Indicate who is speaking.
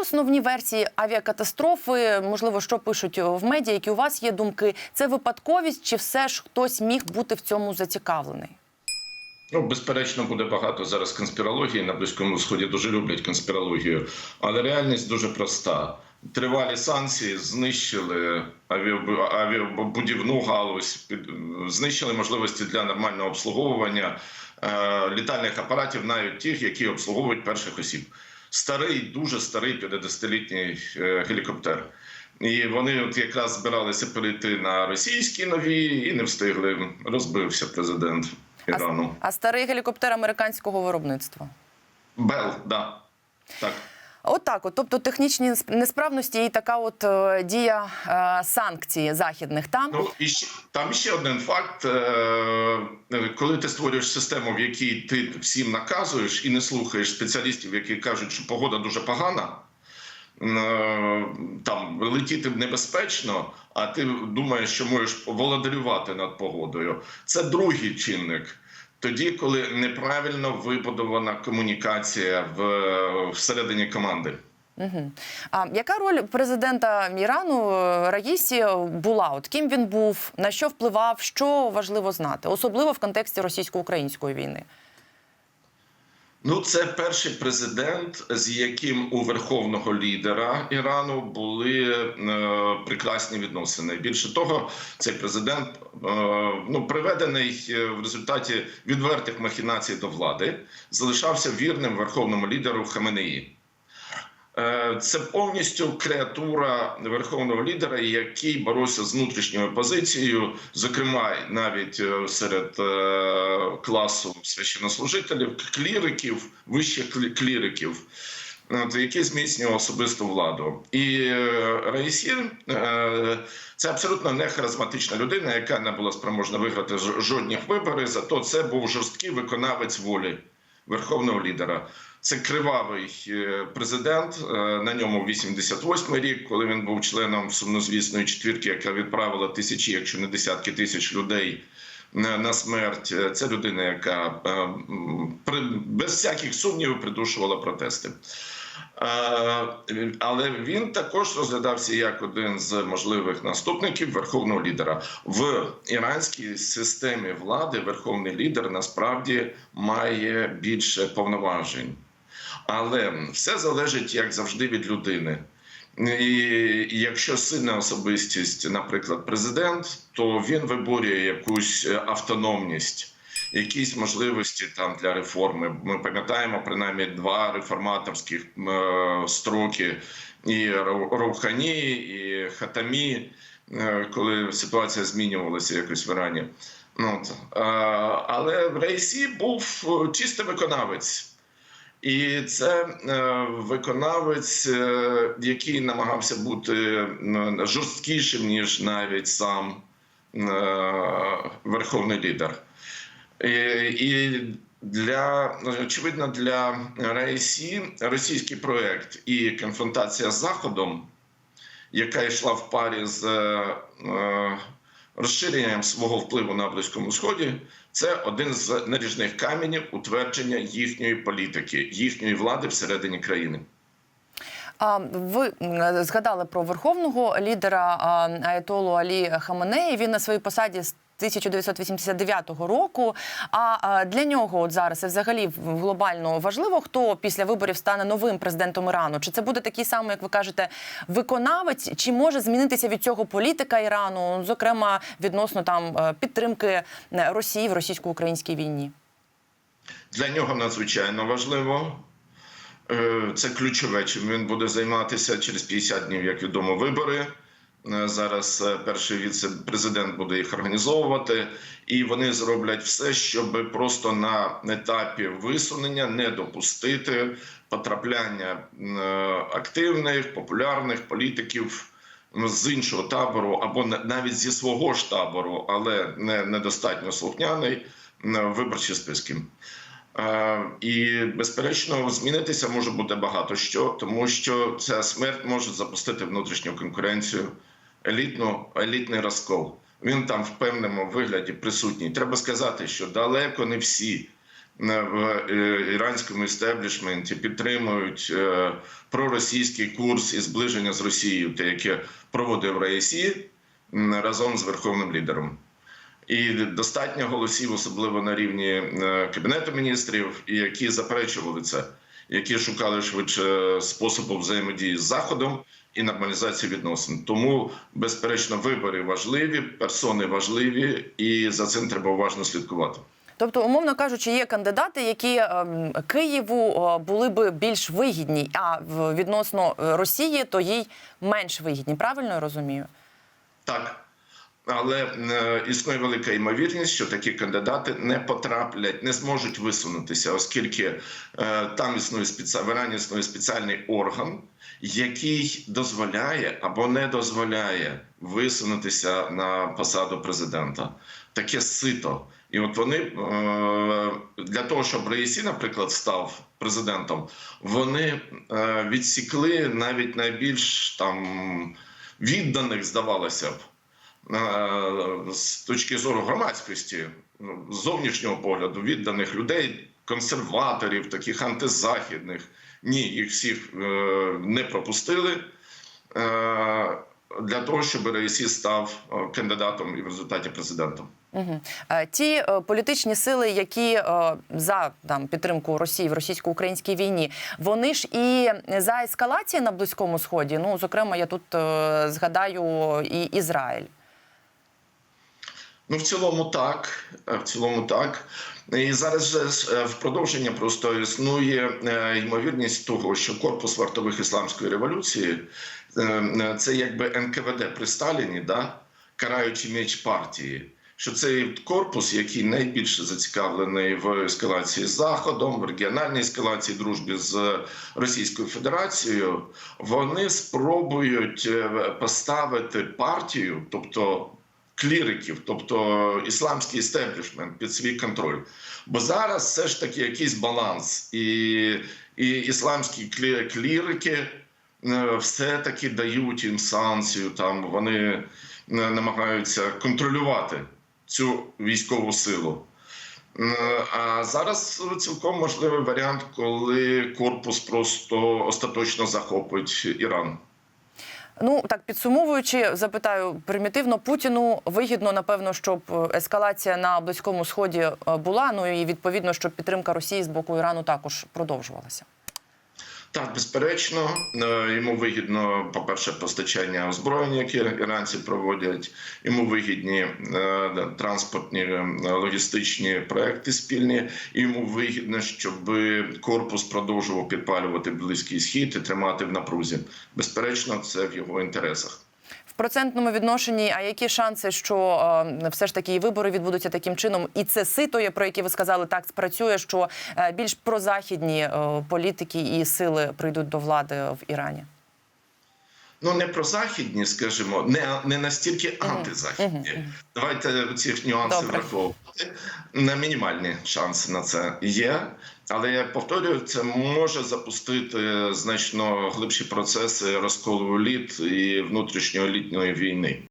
Speaker 1: Основні версії авіакатастрофи? Можливо, що пишуть в медіа, які у вас є думки? Це випадковість, чи все ж хтось міг бути в цьому зацікавлений?
Speaker 2: Ну, безперечно, буде багато зараз конспірології на близькому сході. Дуже люблять конспірологію, але реальність дуже проста. Тривалі санкції знищили авіабу- авіабудівну галузь, знищили можливості для нормального обслуговування е, літальних апаратів, навіть тих, які обслуговують перших осіб. Старий, дуже старий 50-літній е, гелікоптер. І вони от якраз збиралися перейти на російські нові і не встигли. Розбився президент Ірану.
Speaker 1: А старий гелікоптер американського виробництва?
Speaker 2: Бел, да. Так.
Speaker 1: От так, от, тобто технічні несправності і така от е, дія е, санкцій західних там.
Speaker 2: Ну і ще там ще один факт: е, коли ти створюєш систему, в якій ти всім наказуєш і не слухаєш спеціалістів, які кажуть, що погода дуже погана. Там летіти небезпечно, а ти думаєш, що можеш володарювати над погодою. Це другий чинник. Тоді, коли неправильно вибудована комунікація в всередині команди.
Speaker 1: Угу. А яка роль президента Ірану е, Раїсі була? От ким він був, на що впливав, що важливо знати, особливо в контексті російсько-української війни?
Speaker 2: Ну, це перший президент, з яким у верховного лідера Ірану були е, прекрасні відносини. Більше того, цей президент е, ну приведений е, в результаті відвертих махінацій до влади, залишався вірним верховному лідеру Хаменеї. Е, Це повністю креатура верховного лідера, який боровся з внутрішньою опозицією, зокрема навіть е, серед е, класу священнослужителів, кліриків, вищих клі- кліриків, які зміцнював особисту владу. І Раїсі е, це абсолютно не харизматична людина, яка не була спроможна виграти жодних виборів. Зато це був жорсткий виконавець волі верховного лідера. Це кривавий е, президент. е, На ньому 88 рік, коли він був членом сумнозвісної четвірки, яка відправила тисячі, якщо не десятки тисяч людей на смерть. Е, Це людина, яка без всяких сумнівів придушувала протести. Але він також розглядався як один з можливих наступників верховного лідера в іранській системі влади. Верховний лідер насправді має більше повноважень, але все залежить як завжди від людини. І якщо сильна особистість, наприклад, президент, то він виборює якусь е, автономність, якісь можливості там для реформи. Ми пам'ятаємо принаймні два реформаторських е, строки і Рухані, і Хатамі, е, коли ситуація змінювалася якось в Ірані. Ну, але Рейсі був чистий виконавець. І це е, виконавець, е, який намагався бути жорсткішим ніж навіть сам е, верховний лідер. І, для очевидно для РАІСі російський проект і конфронтація з Заходом, яка йшла в парі з розширенням свого впливу на Близькому Сході, це один з наріжних каменів утвердження їхньої політики, їхньої влади всередині країни.
Speaker 1: Ви згадали про верховного лідера Аятолу Алі Хаменеї. Він на своїй посаді з 1989 року. А для нього от зараз і взагалі глобально важливо, хто після виборів стане новим президентом Ірану. Чи це буде такий самий, як ви кажете, виконавець, чи може змінитися від цього політика Ірану, зокрема відносно там е, підтримки е, Росії в російсько-українській війні?
Speaker 2: Для нього надзвичайно важливо. Е, Це ключове, чим він буде займатися через 50 днів, як відомо, вибори. Е, Зараз е, перший віце-президент буде їх організовувати, і вони зроблять все, щоб просто на етапі висунення не допустити потрапляння активних популярних політиків з іншого табору або на- навіть зі свого ж табору, але не недостатньо слухняний виборчі списки. Е, І безперечно змінитися може бути багато що, тому що ця смерть може запустити внутрішню конкуренцію, елітну, елітний розкол. Він там в певному вигляді присутній. Треба сказати, що далеко не всі в е, іранському істеблішменті підтримують е, проросійський курс і зближення з Росією, те, яке проводив Раїсі разом з верховним лідером. І достатньо голосів, особливо на рівні е, кабінету міністрів, які заперечували це, які шукали швидше способу взаємодії з заходом і нормалізації відносин. Тому, безперечно, вибори важливі, персони важливі, і за цим треба уважно слідкувати.
Speaker 1: Тобто, умовно кажучи, є кандидати, які ем, Києву е, були би більш вигідні, а відносно е, Росії, то їй менш вигідні. Правильно я розумію?
Speaker 2: Так. Але е, існує велика ймовірність, що такі кандидати не потраплять, не зможуть висунутися, оскільки е, там існує в Ірані існує спеціальний орган, який дозволяє або не дозволяє висунутися на посаду президента. Таке сито. І от вони е, для того, щоб Раїсі, наприклад, став президентом, вони відсікли навіть найбільш там відданих, здавалося б. Е, З точки зору громадськості, ну, зовнішнього погляду, відданих людей, консерваторів, таких антизахідних. Ні, їх всіх е, не пропустили е, для того, щоб Раїсі став кандидатом і в результаті президентом.
Speaker 1: Угу. Ті політичні сили, які за там підтримку Росії в російсько-українській війні, вони ж і за ескалації на близькому сході. Ну зокрема, я тут згадаю і Ізраїль.
Speaker 2: Ну, в цілому так. Е, В цілому так. І зараз е, в продовження просто існує е, ймовірність того, що корпус вартових ісламської революції це якби НКВД при Сталіні, да? караючий меч партії. Що цей корпус, який найбільше зацікавлений в ескалації з Заходом, в регіональній ескалації дружбі з Російською Федерацією, вони спробують поставити партію, тобто кліриків, тобто ісламський істеблішмент під свій контроль. Бо зараз все ж таки якийсь баланс, і, і ісламські клі- клірики е, все-таки дають їм санкцію. Там вони е, намагаються контролювати цю військову силу. Е, А зараз цілком можливий варіант, коли корпус просто остаточно захопить Іран.
Speaker 1: Ну так підсумовуючи, запитаю примітивно Путіну вигідно, напевно, щоб е, ескалація на близькому сході е, була. Ну і відповідно, щоб підтримка Росії з боку Ірану також продовжувалася.
Speaker 2: Так, безперечно, е, йому вигідно, по-перше, постачання озброєння, які іранці проводять. Йому вигідні е, транспортні е, логістичні проекти спільні. Йому вигідно, щоб корпус продовжував підпалювати близький схід і тримати в напрузі. Безперечно, це в його інтересах.
Speaker 1: Процентному відношенні, а які шанси, що е, все ж таки і вибори відбудуться таким чином, і це сито, про яке ви сказали, так спрацює, що е, більш прозахідні е, політики і сили прийдуть до влади в Ірані?
Speaker 2: Ну, не про західні, скажімо, не, не настільки антизахідні. Давайте цих нюансів
Speaker 1: Добре.
Speaker 2: враховувати. На мінімальні шанси на це є. Але я повторюю, це може запустити значно глибші процеси розколу літ і внутрішньої літньої війни.